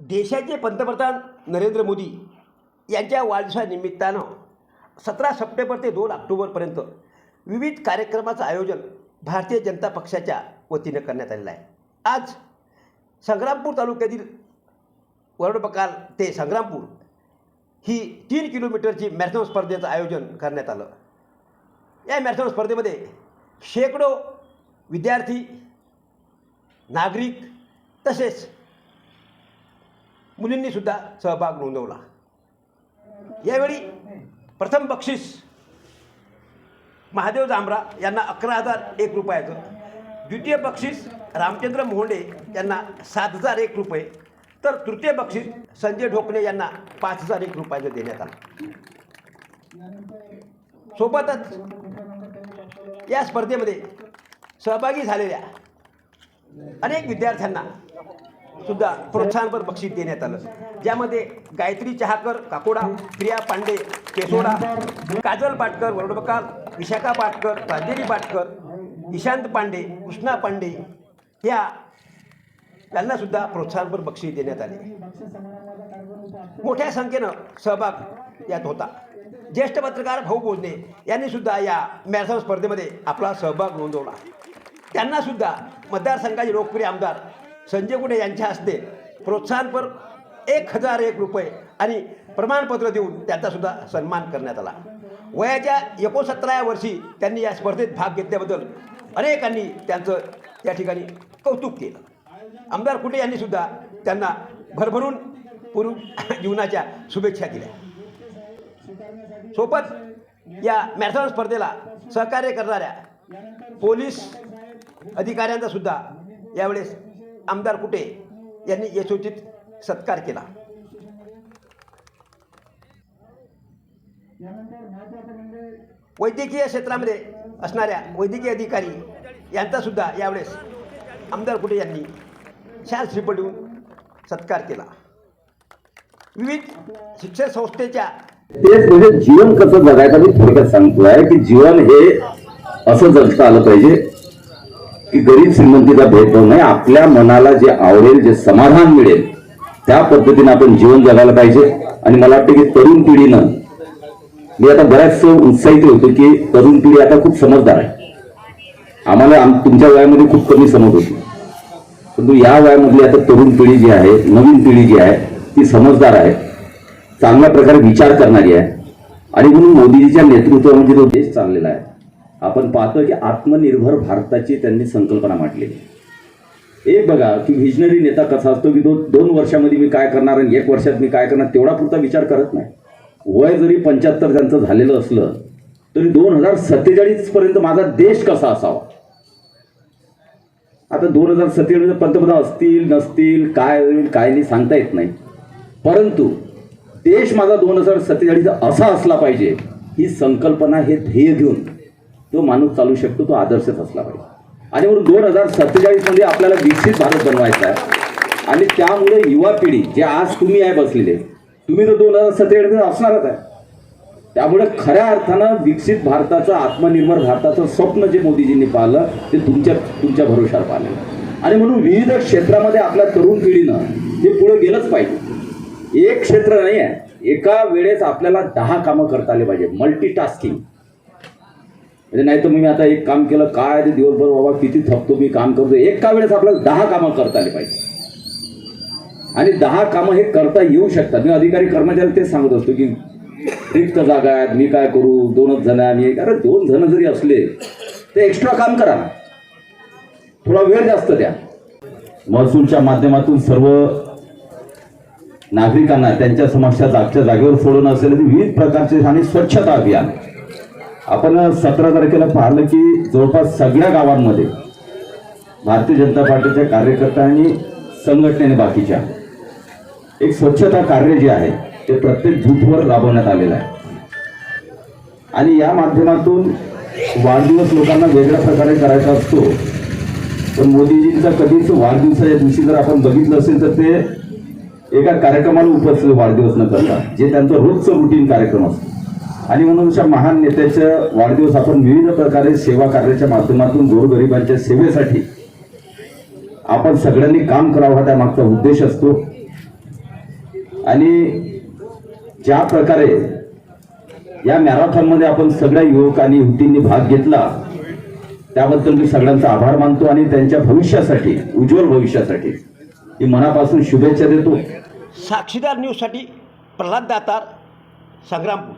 देशाचे पंतप्रधान नरेंद्र मोदी यांच्या वाढदिवसानिमित्तानं सतरा सप्टेंबर ते दोन ऑक्टोबरपर्यंत विविध कार्यक्रमाचं आयोजन भारतीय जनता पक्षाच्या वतीनं करण्यात आलेलं आहे. आज संग्रामपूर तालुक्यातील वरडबकाल ते संग्रामपूर ही तीन किलोमीटरची मॅरेथॉन स्पर्धेचं आयोजन करण्यात आलं. या मॅरेथॉन स्पर्धेमध्ये शेकडो विद्यार्थी नागरिक तसेच मुलींनीसुद्धा सहभाग नोंदवला. यावेळी प्रथम बक्षीस महादेव जांभरा यांना अकरा हजार एक रुपयाचं. द्वितीय बक्षीस रामचंद्र मोहंडे यांना सात हजार एक रुपये. तर तृतीय बक्षीस संजय ढोकणे यांना पाच हजार एक रुपयाचं देण्यात आलं. सोबतच या स्पर्धेमध्ये सहभागी झालेल्या अनेक विद्यार्थ्यांना सुद्धा प्रोत्साहनपर बक्षीस देण्यात आलं. ज्यामध्ये गायत्री चहाकर काकोडा प्रिया पांडे केसोडा काजल पाटकर वरडबकाल विशाखा पाटकर राजेरी पाटकर ईशांत पांडे कृष्णा पांडे या त्यांनासुद्धा प्रोत्साहनपर बक्षीस देण्यात आले. मोठ्या संख्येनं सहभाग यात होता. ज्येष्ठ पत्रकार भाऊ बोजने यांनी सुद्धा या मॅरेथॉन स्पर्धेमध्ये आपला सहभाग नोंदवला. त्यांनासुद्धा मतदारसंघाचे लोकप्रिय आमदार संजय गुडे यांच्या हस्ते प्रोत्साहनपर एक हजार एक रुपये आणि प्रमाणपत्र देऊन त्यांचासुद्धा सन्मान करण्यात आला. वयाच्या एकोणसत्तराव्या वर्षी त्यांनी या स्पर्धेत भाग घेतल्याबद्दल अनेकांनी त्यांचं त्या ठिकाणी कौतुक केलं. आमदार कुटे यांनी सुद्धा त्यांना भरभरून पूर्व जीवनाच्या शुभेच्छा दिल्या. सोबत या मॅरेथॉन स्पर्धेला सहकार्य करणाऱ्या पोलीस अधिकाऱ्यांचा सुद्धा यावेळेस आमदार कुटे यांनी यशोचित सत्कार केला. वैद्यकीय क्षेत्रामध्ये असणाऱ्या वैद्यकीय अधिकारी यांचा सुद्धा यावेळेस आमदार कुटे यांनी शाल श्रीपटून सत्कार केला. विविध शिक्षण संस्थेच्या तेच म्हणजे जीवन कसं जगायचं मी थोडक्यात सांगतोय की जीवन हे असं जगता आलं पाहिजे. की गरीब श्रीमंतीचा भेदभाव नाही आपल्या मनाला जे आवडेल जे समाधान मिळेल त्या पद्धतीने आपण जीवन जगायला पाहिजे. आणि मला वाटतं की तरुण पिढीनं मी आता बऱ्याच उत्साहित होतो की तरुण पिढी आता खूप समजदार आहे. आम्हाला आम- तुमच्या वयामध्ये खूप कमी समज होती. परंतु या वयामधली आता तरुण पिढी जी आहे नवीन पिढी जी आहे ती समजदार आहे. चांगल्या प्रकारे विचार करणारी आहे. आणि म्हणून मोदीजीच्या नेतृत्वामध्ये तो देश चाललेला आहे. आपण पाहतो की आत्मनिर्भर भारताची त्यांनी संकल्पना मांडलेली एक बघा की व्हिजनरी नेता कसा असतो की दो दोन वर्षामध्ये मी काय करणार आणि एक वर्षात मी काय करणार तेवढा पुरता विचार करत नाही. वय जरी पंच्याहत्तर त्यांचं झालेलं असलं तरी दोन हजार सत्तेचाळीसपर्यंत माझा देश कसा असावा? आता दोन हजार सत्तेचाळीस पंतप्रधान असतील नसतील काय होईल काय नाही सांगता येत नाही. परंतु देश माझा दोन हजार सत्तेचाळीस असा असला पाहिजे ही संकल्पना हे ध्येय घेऊन तो माणूस चालू शकतो तो आदर्शच असला पाहिजे. आणि म्हणून दोन हजार सत्तेचाळीसमध्ये आपल्याला विकसित भारत बनवायचा आहे. आणि त्यामुळे युवा पिढी जे आज तुम्ही आहे बसलेले तुम्ही तर दोन हजार सत्तेचाळीस असणारच आहे. त्यामुळे खऱ्या अर्थानं विकसित भारताचं आत्मनिर्भर भारताचं स्वप्न जे मोदीजींनी पाहिलं ते तुमच्या तुमच्या भरोशावर पाहिलं. आणि म्हणून विविध क्षेत्रामध्ये आपल्या तरुण पिढीनं हे पुढे गेलंच पाहिजे. एक क्षेत्र नाही आहे. एका वेळेस आपल्याला दहा कामं करता आले पाहिजे. मल्टीटास्किंग म्हणजे नाही तर मी आता एक काम केलं काय ते दिवसभर बाबा किती थकतो मी काम करतो एका वेळेस आपल्याला दहा कामं करता आली पाहिजे. आणि दहा कामं हे करता येऊ शकतात. मी अधिकारी कर्मचारी तेच सांगत असतो की रिक्त जागा आहेत मी काय करू? दोनच जण आम्ही अरे दोन जण जरी असले तर एक्स्ट्रा काम करा थोडा वेळ जास्त द्या. महसूलच्या माध्यमातून सर्व नागरिकांना त्यांच्या समस्या जागच्या जागेवर सोडवणं असेल तर विविध प्रकारचे आणि स्वच्छता अभियान. आपण सतरा तारखेला पाहिलं की जवळपास सगळ्या गावांमध्ये भारतीय जनता पार्टीच्या कार्यकर्त्यांनी संघटनेने बाकीच्या एक स्वच्छता कार्य जे आहे ते प्रत्येक बूथवर राबवण्यात आलेलं आहे. आणि या माध्यमातून वाढदिवस लोकांना वेगळ्या प्रकारे करायचा असतो पण मोदीजींचा कधीच वाढदिवसाच्या दिवशी जर आपण बघितलं असेल तर ते एका कार्यक्रमाला उपस्थित वाढदिवस न करता जे त्यांचं रोजचं रुटीन कार्यक्रम असतो. आणि म्हणून अशा महान नेत्याच्या वाढदिवस आपण विविध प्रकारे सेवा कार्याच्या माध्यमातून गोरगरिबांच्या सेवेसाठी आपण सगळ्यांनी काम करावं हा त्यामागचा उद्देश असतो. आणि ज्या प्रकारे या मॅरेथॉनमध्ये आपण सगळ्या युवक आणि युवतींनी भाग घेतला त्याबद्दल मी सगळ्यांचा आभार मानतो आणि त्यांच्या भविष्यासाठी उज्ज्वल भविष्यासाठी मी मनापासून शुभेच्छा देतो. साक्षीदार न्यूजसाठी प्रल्हाद दातार संग्रामपूर.